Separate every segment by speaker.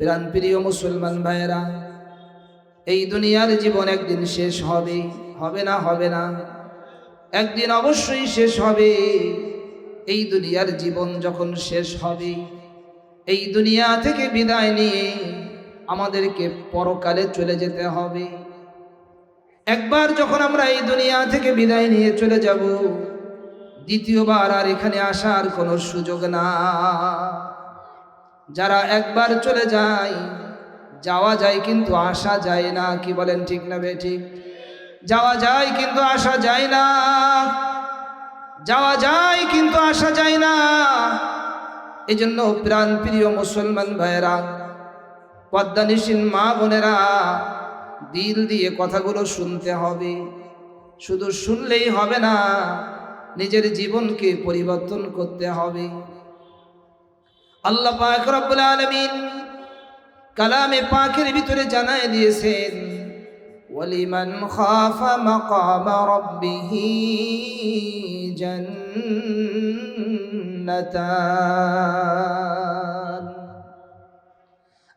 Speaker 1: প্রাণ প্রিয় মুসলমান ভাইয়েরা, এই দুনিয়ার জীবন একদিন শেষ হবে হবে না হবে না। একদিন অবশ্যই শেষ হবে। এই দুনিয়ার জীবন যখন শেষ হবে, এই দুনিয়া থেকে বিদায় নিয়ে আমাদেরকে পরকালে চলে যেতে হবে। একবার যখন আমরা এই দুনিয়া থেকে বিদায় নিয়ে চলে যাব, দ্বিতীয়বার আর এখানে আসার কোনো সুযোগ না যারা একবার চলে যায়, যাওয়া যায় কিন্তু আসা যায় না। কি বলেন ঠিক না বে ঠিক যাওয়া যায় কিন্তু আসা যায় না। যাওয়া যায় কিন্তু আসা যায় না। এই জন্য প্রাণ প্রিয় মুসলমান ভাইয়েরা পদ্মানিসীন মা বোনেরা, দিল দিয়ে কথাগুলো শুনতে হবে। শুধু শুনলেই হবে না, নিজের জীবনকে পরিবর্তন করতে হবে। আল্লাহ পাক রব্বুল আলামিন কালামে পাকের ভিতরে জানায় দিয়েছেন, ওয়ালিমান খাফা মাকামা রাব্বিহি জান্নাতান।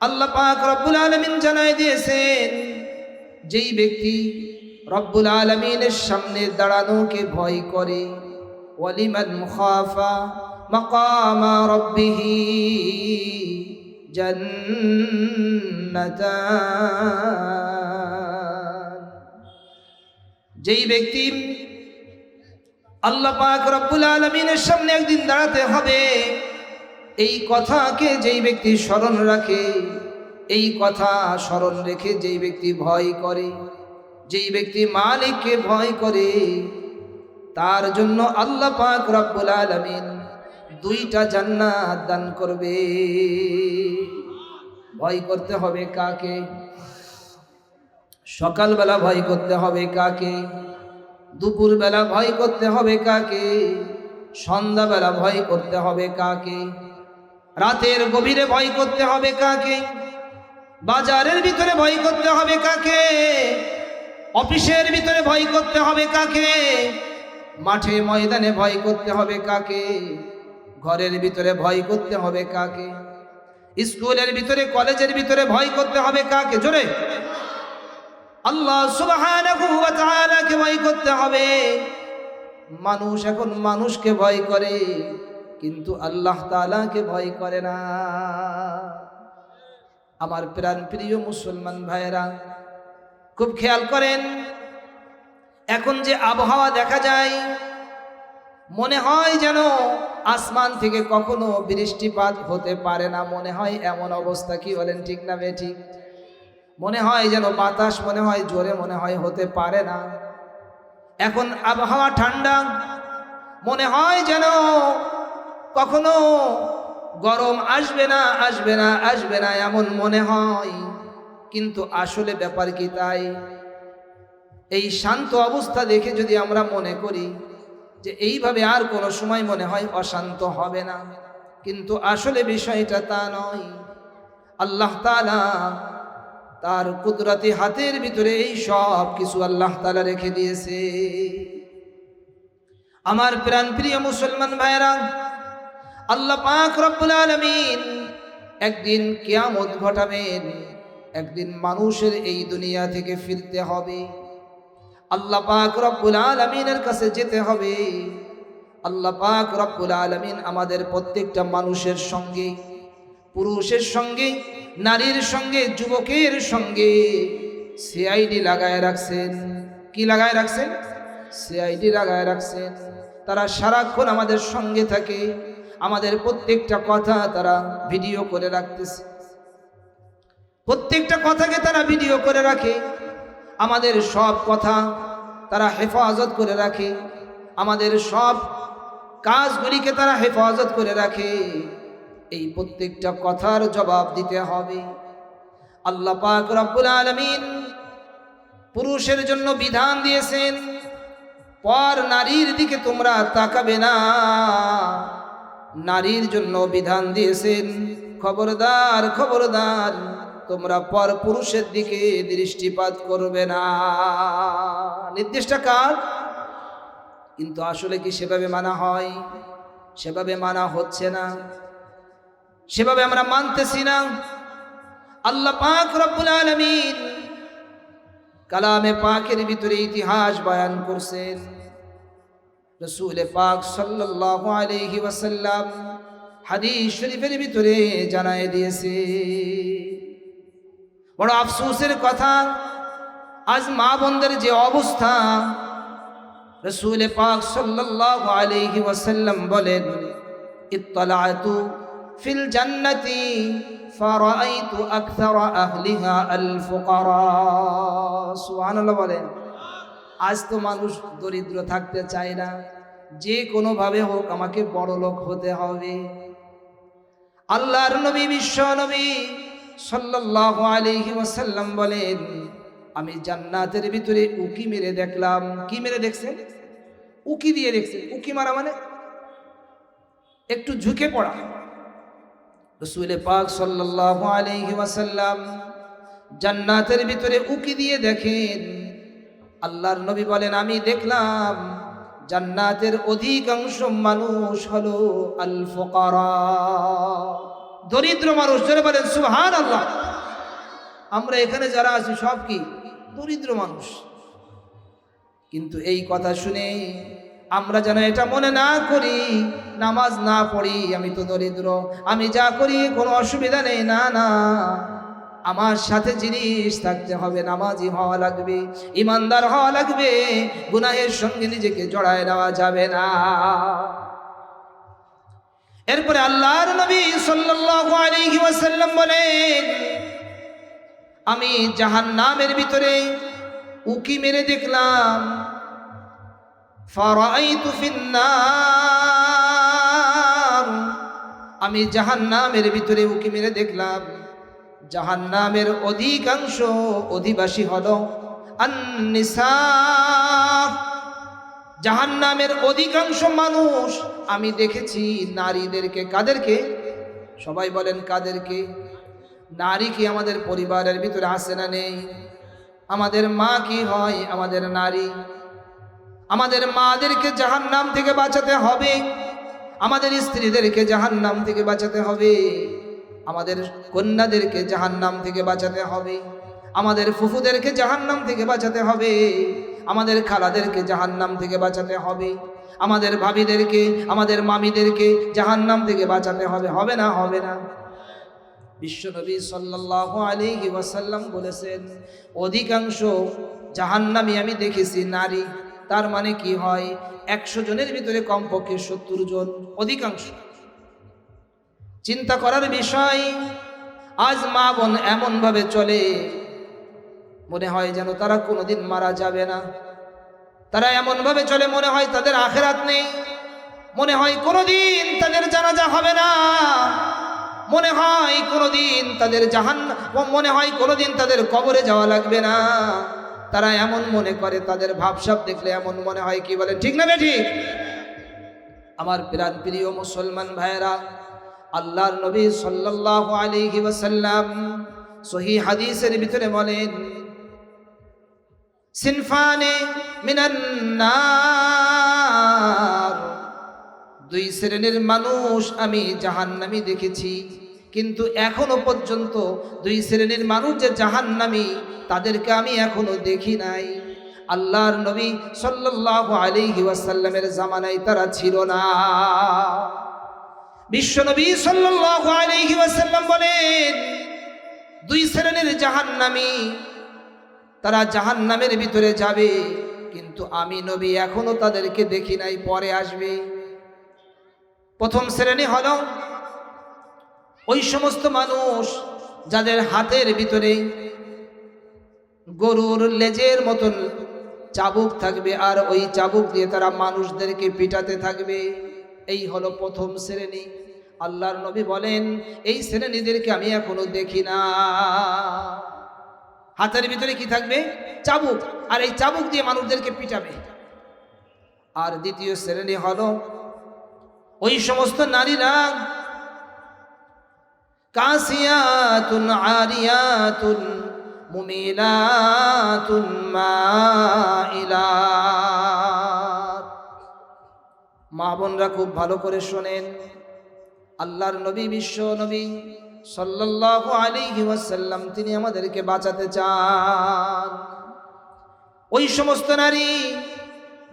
Speaker 1: আল্লাহ পাক রব্বুল আলামিন জানায় দিয়েছেন, যেই ব্যক্তি রব্বুল আলমিনের সামনে দাঁড়ানোকে ভয় করে, ওয়ালিমান মুখাফা মকামা রব্বিহি জান্নাতান যেই ব্যক্তি আল্লাহ পাক রব্বুল আলমিনের সামনে একদিন দাঁড়াতে হবে, এই কথাকে যেই ব্যক্তি স্মরণ রাখে, এই কথা স্মরণ রেখে যেই ব্যক্তি ভয় করে, যেই ব্যক্তি মালিককে ভয় করে, তার জন্য আল্লাহ পাক রব্বুল আলামিন দুইটা জান্নাত দান করবে। ভয় করতে হবে কাকে? সকালবেলা ভয় করতে হবে কাকে? দুপুরবেলা ভয় করতে হবে কাকে? সন্ধ্যাবেলা ভয় করতে হবে কাকে? রাতের গভীরে ভয় করতে হবে কাকে? বাজারের ভিতরে ভয় করতে হবে কাকে? অফিসের ভিতরে ভয় করতে হবে কাকে? মাঠে ময়দানে ভয় করতে হবে কাকে? ঘরের ভিতরে ভয় করতে হবে কাকে? স্কুলের ভিতরে, কলেজের ভিতরে ভয় করতে হবে কাকে? জোরে। আল্লাহ ওয়া ভয় করতে হবে। মানুষ এখন মানুষকে ভয় করে, কিন্তু আল্লাহ তাআলাকে ভয় করে না। আমার প্রাণ প্রিয় মুসলমান ভাইয়েরা, খুব খেয়াল করেন, এখন যে আবহাওয়া দেখা যায় মনে হয় যেন আসমান থেকে কখনো বৃষ্টিপাত হতে পারে না। মনে হয় এমন অবস্থা কি বলেন ঠিক না বে ঠিক মনে হয় যেন বাতাস মনে হয় জোরে মনে হয় হতে পারে না। এখন আবহাওয়া ঠান্ডা। মনে হয় যেন কখনো গরম আসবে না আসবে না আসবে না এমন মনে হয়। কিন্তু আসলে ব্যাপার কি তাই? এই শান্ত অবস্থা দেখে যদি আমরা মনে করি যে এইভাবে আর কোনো সময় মনে হয় অশান্ত হবে না। কিন্তু আসলে বিষয়টা তা নয়। আল্লাহ তালা তার কুদরতি হাতের ভিতরে এই সব কিছু আল্লাহ তালা রেখে দিয়েছে। আমার প্রাণ প্রিয় মুসলমান ভাইরা আল্লাহ পাক রব্বুল আলমিন একদিন কেয়ামত ঘটাবেন, একদিন মানুষের এই দুনিয়া থেকে ফিরতে হবে। আল্লাহ পাক রব্বুল আলমিনের কাছে যেতে হবে। আল্লাহ পাক রব্বুল আলমিন আমাদের প্রত্যেকটা মানুষের সঙ্গে, পুরুষের সঙ্গে, নারীর সঙ্গে, যুবকের সঙ্গে সিআইডি লাগায় রাখছেন। কি লাগায় রাখছেন? সিআইডি লাগায় রাখছেন। তারা সারাক্ষণ আমাদের সঙ্গে থাকে। আমাদের প্রত্যেকটা কথা তারা ভিডিও করে রাখতেছে। প্রত্যেকটা কথাকে তারা ভিডিও করে রাখে। আমাদের সব কথা তারা হেফাজত করে রাখে। আমাদের সব কাজগুলিকে তারা হেফাজত করে রাখে। এই প্রত্যেকটা কথার জবাব দিতে হবে। আল্লাহ পাক রব্বুল আলমিন পুরুষের জন্য বিধান দিয়েছেন, পর নারীর দিকে তোমরা তাকাবে না। নারীর জন্য বিধান দিয়েছেন, খবরদার খবরদার। তোমরা পর পুরুষের দিকে দৃষ্টিপাত করবে না। নির্দিষ্ট কার কিন্তু আসলে কি সেভাবে মানা হয়? সেভাবে মানা হচ্ছে না। সেভাবে আমরা মানতেছি না। আল্লাহ পাক রব্বুল আলামিন কালামে পাকের ভিতরে ইতিহাস বয়ান করছেন। রসুল পাক সাল্লাল্লাহু আলাইহি ওয়াসাল্লাম হাদিস শরীফের ভিতরে জানায় দিয়েছে বড় আফসোসের কথা, আজ মা বোনদের যে অবস্থা, রসুল পাক সাল্লাল্লাহু আলাইহি ওয়াসাল্লাম বলেন ইত্তলাতু ফিল জান্নাতি ফারাআইতু আকথারা আহলিহা আল ফুকারা সুবহানাল্লাহ বলেন, আজ তো মানুষ দরিদ্র থাকতে চায় না। যে কোনোভাবে হোক আমাকে বড় লোক হতে হবে। আল্লাহর নবী, বিশ্ব নবী সাল্লাল্লাহু আলাইহি ওয়াসাল্লাম বলেন, আমি জান্নাতের ভিতরে উকি মেরে দেখলাম। কি মেরে দেখছেন উকি দিয়ে দেখছেন উকি মারা মানে একটু ঝুঁকে পড়া। রসুলে পাক সাল্লাল্লাহু আলাইহি ওয়াসাল্লাম জান্নাতের ভিতরে উকি দিয়ে দেখেন। আল্লাহর নবী বলেন, আমি দেখলাম জান্নাতের অধিকাংশ মানুষ হলো আল ফোকারা দরিদ্র মানুষ যারা বলেন সুহান আল্লাহ আমরা এখানে যারা আছি, সব কি? দরিদ্র মানুষ। কিন্তু এই কথা শুনে আমরা যেন এটা মনে না করি, নামাজ না পড়ি, আমি তো দরিদ্র, আমি যা করি, কোনো অসুবিধা নেই, না না। আমার সাথে জিনিস থাকতে হবে, নামাজি হওয়া লাগবে, ইমানদার হওয়া লাগবে, গুনাহের সঙ্গে নিজেকে জড়ায় নেওয়া যাবে না। এরপরে আল্লাহর নবী সাল্লাল্লাহু আলাইহি ওয়াসাল্লাম বলেন, আমি জাহান্নামের ভিতরে উকি মেরে দেখলাম ফারাইতু ফিন্নার। আমি জাহান্নামের ভিতরে উকি মেরে দেখলাম, জাহান্নামের অধিকাংশ অধিবাসী হল আন্নিসা। জাহান্নামের অধিকাংশ মানুষ, আমি দেখেছি নারীদেরকে, কাদেরকে? সবাই বলেন কাদেরকে? নারী কি আমাদের পরিবারের ভিতরে আসে না নেই? আমাদের মা কি হয়? আমাদের নারী। আমাদের মাদেরকে জাহান নাম থেকে বাঁচাতে হবে। আমাদের স্ত্রীদেরকে জাহান নাম থেকে বাঁচাতে হবে। আমাদের কন্যাদেরকে জাহান নাম থেকে বাঁচাতে হবে। আমাদের ফুফুদেরকে জাহান নাম থেকে বাঁচাতে হবে। আমাদের খালাদেরকে জাহান্নাম থেকে বাঁচাতে হবে। আমাদের ভাবিদেরকে, আমাদের মামিদেরকে জাহান্নাম থেকে বাঁচাতে হবে। হবে না হবে না। বিশ্বনবী সাল্লাল্লাহু আলী ওয়াসাল্লাম বলেছেন, অধিকাংশ জাহান্নামি আমি দেখেছি নারী। তার মানে কি হয়? একশো জনের ভিতরে কমপক্ষে সত্তর জন অধিকাংশ। চিন্তা করার বিষয়, আজ মা বোন এমনভাবে চলে মনে হয় যেন তারা কোনোদিন মারা যাবে না। তারা এমনভাবে চলে মনে হয় তাদের আখেরাত নেই। মনে হয় কোনোদিন তাদের জানাজা হবে না। মনে হয় কোনোদিন তাদের জাহান মনে হয় কোনোদিন তাদের কবরে যাওয়া লাগবে না। তারা এমন মনে করে, তাদের ভাবসাব দেখলে এমন মনে হয় কি বলে ঠিক না ঠিক? আমার প্রাণ প্রিয় মুসলমান ভাইয়েরা, আল্লাহর নবী সাল্লাল্লাহু আলাইহি ওয়াসাল্লাম সহি হাদিসের ভিতরে বলেন সিনফানে মিনান নার। দুই শ্রেণির মানুষ আমি জাহান্নামি দেখেছি, কিন্তু এখনও পর্যন্ত দুই শ্রেণির মানুষ যে জাহান্নামি, তাদেরকে আমি এখনও দেখি নাই। আল্লাহর নবী সাল্লাল্লাহু আলাইহি ওয়াসাল্লামের জামানায় তারা ছিল না। বিশ্বনবী সাল্লাল্লাহু আলাইহি ওয়াসাল্লাম বলেন, দুই শ্রেণির জাহান্নামী তারা জাহান্নামের ভিতরে যাবে। কিন্তু আমি নবী এখনও তাদেরকে দেখি নাই, পরে আসবে। প্রথম শ্রেণি হল ওই সমস্ত মানুষ যাদের হাতের ভিতরে গরুর লেজের মতন চাবুক থাকবে আর ওই চাবুক দিয়ে তারা মানুষদেরকে পিটাতে থাকবে। এই হলো প্রথম শ্রেণি। আল্লাহর নবী বলেন, এই শ্রেণীদেরকে আমি এখনও দেখি না। হাতের ভিতরে কি থাকবে? চাবুক। আর এই চাবুক দিয়ে মানুষদেরকে পিটাবে। আর দ্বিতীয় শ্রেণি হল ওই সমস্ত নারীরা কাসিয়াতুন, আরিয়াতুন মুমিলাতুন মা বোনরা খুব ভালো করে শোনেন। আল্লাহর নবী, বিশ্ব নবী সাল্লাল্লাহু আলাইহি ওয়াসাল্লাম, তিনি আমাদেরকে বাঁচাতে চান। ওই সমস্ত নারী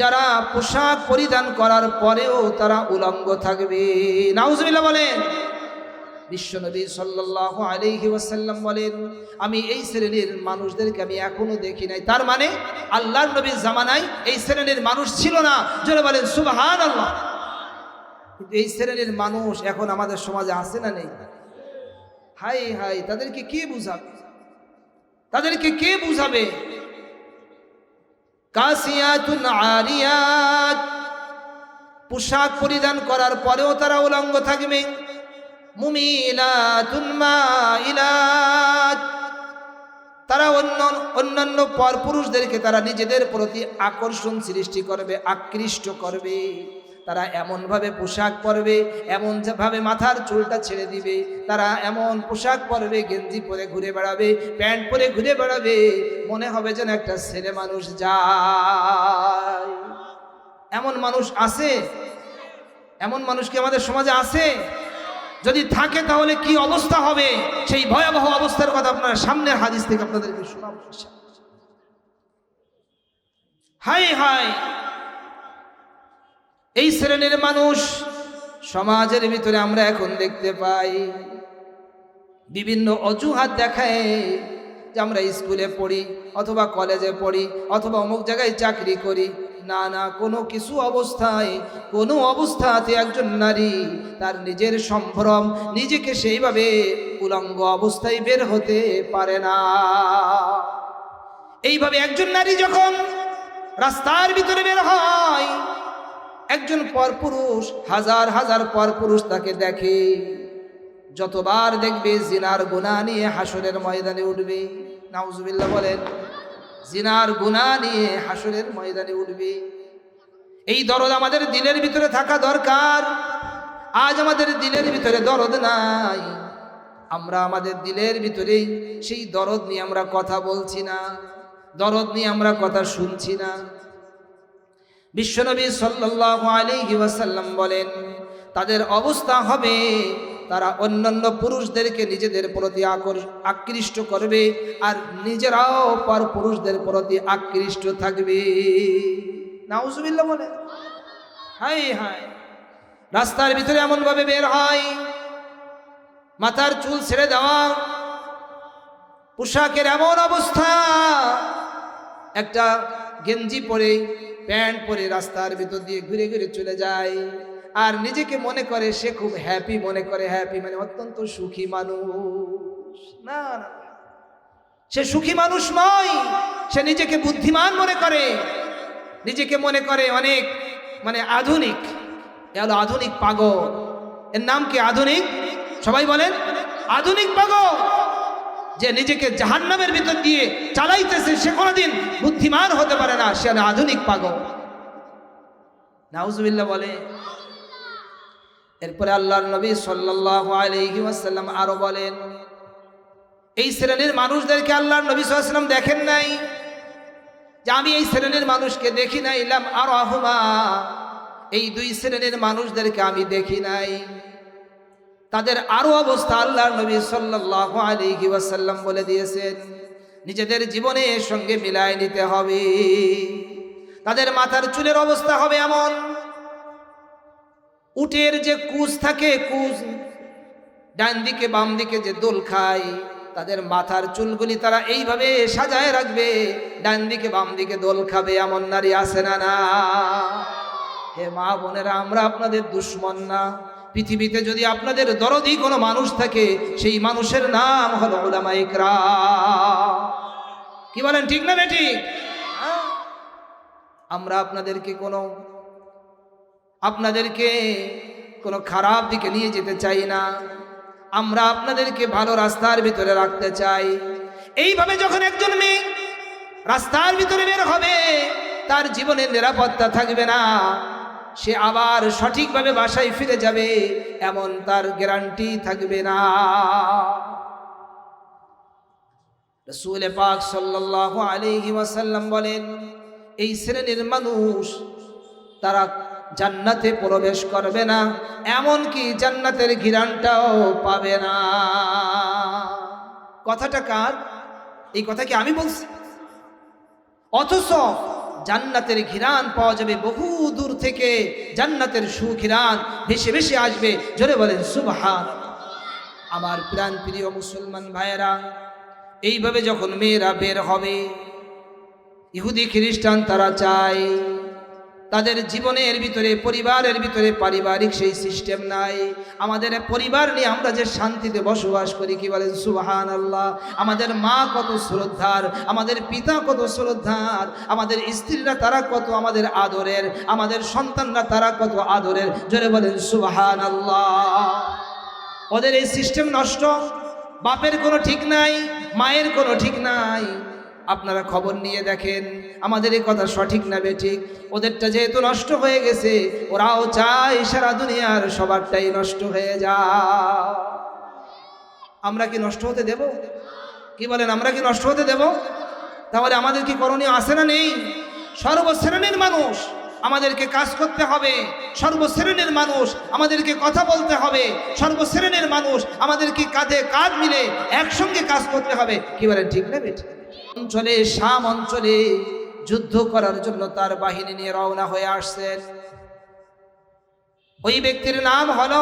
Speaker 1: যারা পোশাক পরিধান করার পরেও তারা উলঙ্গ থাকবে। নাউজুবিল্লাহ বলেন বিশ্বনবী সাল্লাল্লাহু আলাইহি ওয়াসাল্লাম বলেন, আমি এই শ্রেণির মানুষদেরকে আমি এখনও দেখি নাই। তার মানে আল্লাহর নবীর জামানায় এই শ্রেণির মানুষ ছিল না। জোরে বলেন, সুবহানাল্লাহ। কিন্তু এই শ্রেণির মানুষ এখন আমাদের সমাজে আছে না নেই? হাই হাই, তাদেরকে কে বুঝাবে? তাদেরকে কে বুঝাবে? পোশাক পরিধান করার পরেও তারা উলঙ্গ থাকবে। তারা অন্য, অন্যান্য পরপুরুষদেরকে তারা নিজেদের প্রতি আকর্ষণ সৃষ্টি করবে, আকৃষ্ট করবে। তারা এমনভাবে পোশাক পরবে, এমন ভাবে মাথার চুলটা ছেড়ে দিবে, তারা এমন পোশাক পরবে, গেঞ্জি পরে ঘুরে বেড়াবে, প্যান্ট পরে ঘুরে বেড়াবে, মনে হবে যেন একটা ছেলে মানুষ যায়। এমন মানুষ আছে? এমন মানুষ কি আমাদের সমাজে আছে? যদি থাকে তাহলে কি অবস্থা হবে? সেই ভয়াবহ অবস্থার কথা আপনারা সামনের হাদিস থেকে আপনাদেরকে শোনাবো হাই হাই এই শ্রেণির মানুষ সমাজের ভিতরে আমরা এখন দেখতে পাই। বিভিন্ন অজুহাত দেখায় যে আমরা স্কুলে পড়ি অথবা কলেজে পড়ি অথবা অমুক জায়গায় চাকরি করি। না না, কোনো কিছু অবস্থায়, কোনো অবস্থাতে একজন নারী তার নিজের সম্ভ্রম নিজেকে সেইভাবে উলঙ্গ অবস্থায় বের হতে পারে না। এইভাবে একজন নারী যখন রাস্তার ভিতরে বের হয় একজন পরপুরুষ, হাজার হাজার পরপুরুষ তাকে দেখে। যতবার দেখবে জিনার গুণা নিয়ে হাসরের ময়দানে উঠবে। নাউজুবিল্লাহ বলেন, জিনার গুণা নিয়ে হাসরের ময়দানে উঠবে। এই দরদ আমাদের দিলের ভিতরে থাকা দরকার। আজ আমাদের দিলের ভিতরে দরদ নাই। আমরা আমাদের দিলের ভিতরেই সেই দরদ নিয়ে আমরা কথা বলছি না, দরদ নিয়ে আমরা কথা শুনছি না। বিশ্বনবী সাল্লাল্লাহু আলাইহি ওয়াসাল্লাম বলেন, তাদের অবস্থা হবে, তারা অন্যান্য পুরুষদেরকে নিজেদের প্রতি আকৃষ্ট করবে আর নিজেরাও পর পুরুষদের প্রতি আকৃষ্ট থাকবে। নাউজুবিল্লাহ বলে হাই হাই রাস্তার ভিতরে এমনভাবে বের হয়, মাথার চুল ছেড়ে দেওয়া, পোশাকের এমন অবস্থা, একটা গেঞ্জি পরে প্যান্ট পরে রাস্তার ভিতর দিয়ে ঘুরে ঘুরে চলে যায়। আর নিজেকে মনে করে সে খুব হ্যাপি মনে করে হ্যাপি মানে অত্যন্ত সুখী মানুষ। না না। সে সুখী মানুষ নয়, সে নিজেকে বুদ্ধিমান মনে করে। নিজেকে মনে করে অনেক মানে আধুনিক। এ হলো আধুনিক পাগল। এর নাম কি আধুনিক? সবাই বলেন, আধুনিক পাগল। যে নিজেকে জাহান্নামের ভিতর দিয়ে চালাইতেছে, সে কোনোদিন বুদ্ধিমান হতে পারে না। সে আধুনিক পাগল। নাউজুবিল্লাহ বলে, এরপরে আল্লাহর নবী সাল্লাল্লাহু আলাইহি ওয়াসাল্লাম আরও বলেন, এই শ্রেণির মানুষদেরকে আল্লাহর নবী ওয়াসাল্লাম দেখেন নাই? যে আমি এই শ্রেণির মানুষকে দেখি নাই ইলাম আর আহুমা এই দুই শ্রেণির মানুষদেরকে আমি দেখি নাই। তাদের আরও অবস্থা আল্লাহর নবী সাল্লাল্লাহু আলাইহি ওয়াসাল্লাম বলে দিয়েছেন, নিজেদের জীবনের সঙ্গে মিলায় নিতে হবে। তাদের মাথার চুলের অবস্থা হবে এমন। উটের যে কুচ থাকে কুচ ডান দিকে বাম দিকে যে দোল খায়, তাদের মাথার চুলগুলি তারা এইভাবে সাজায় রাখবে, ডান দিকে বাম দিকে দোল খাবে এমন নারী আসে না না? হে মা বোনেরা, আমরা আপনাদের দুশ্মন না। পৃথিবীতে যদি আপনাদের দরদি কোনো মানুষ থাকে, সেই মানুষের নাম হলো ওলামা ইকরাম। কি বলেন, ঠিক না বেঠিক? হ্যাঁ? আমরা আপনাদেরকে কোনো আপনাদেরকে কোনো খারাপ দিকে নিয়ে যেতে চাই না। আমরা আপনাদেরকে ভালো রাস্তার ভিতরে রাখতে চাই। এইভাবে যখন একজন মেয়ে রাস্তার ভিতরে বের হবে, তার জীবনের নিরাপত্তা থাকবে না। সে আবার সঠিকভাবে বাসায় ফিরে যাবে, এমন তার গ্যারান্টি থাকবে না। রসুল পাক সাল্লাল্লাহু আলাইহি ওয়াসাল্লাম বলেন, এই শ্রেণির মানুষ তারা জান্নাতে প্রবেশ করবে না, এমনকি জান্নাতের ঘিরানটাও পাবে না। কথাটা কার? এই কথা কি আমি বলছি? অথচ জান্নাতের ঘিরান পাওয়া যাবে বহু দূর থেকে। জান্নাতের সুঘিরান বেশি বেশি আসবে। জোরে বলেন সুবহান আমার প্রাণ প্রিয় মুসলমান ভাইয়েরা, এইভাবে যখন মেয়েরা বের হবে, ইহুদি খ্রিস্টান তারা চায় তাদের জীবনের ভিতরে, পরিবারের ভিতরে পারিবারিক সেই সিস্টেম নাই। আমাদের পরিবার নিয়ে আমরা যে শান্তিতে বসবাস করি, কি বলেন? সুবাহান আল্লাহ আমাদের মা কত শ্রদ্ধার, আমাদের পিতা কত শ্রদ্ধার, আমাদের স্ত্রীরা তারা কত আমাদের আদরের, আমাদের সন্তানরা তারা কত আদরের। জোরে বলেন সুবাহান আল্লাহ ওদের এই সিস্টেম নষ্ট। বাপের কোনো ঠিক নাই, মায়ের কোনো ঠিক নাই। আপনারা খবর নিয়ে দেখেন। আমাদের এই কথা সঠিক না বেঠিক? ওদেরটা যেহেতু নষ্ট হয়ে গেছে, ওরাও চায় সারা দুনিয়ার সবারটাই নষ্ট হয়ে যা আমরা কি নষ্ট হতে দেব? কি বলেন, আমরা কি নষ্ট হতে দেব? তাহলে আমাদের কি করণীয় আছে না নেই? সর্বশ্রেণীর মানুষ আমাদেরকে কাজ করতে হবে। সর্বশ্রেণীর মানুষ আমাদেরকে কথা বলতে হবে। সর্বশ্রেণীর মানুষ আমাদেরকে কাঁধে কাঁধ মিলে একসঙ্গে কাজ করতে হবে? কি বলেন, ঠিক না বেঠিক? অঞ্চলে, শাম অঞ্চলে যুদ্ধ করার জন্য তার বাহিনী নিয়ে রওনা হয়ে আসছেন। ওই ব্যক্তির নাম হলো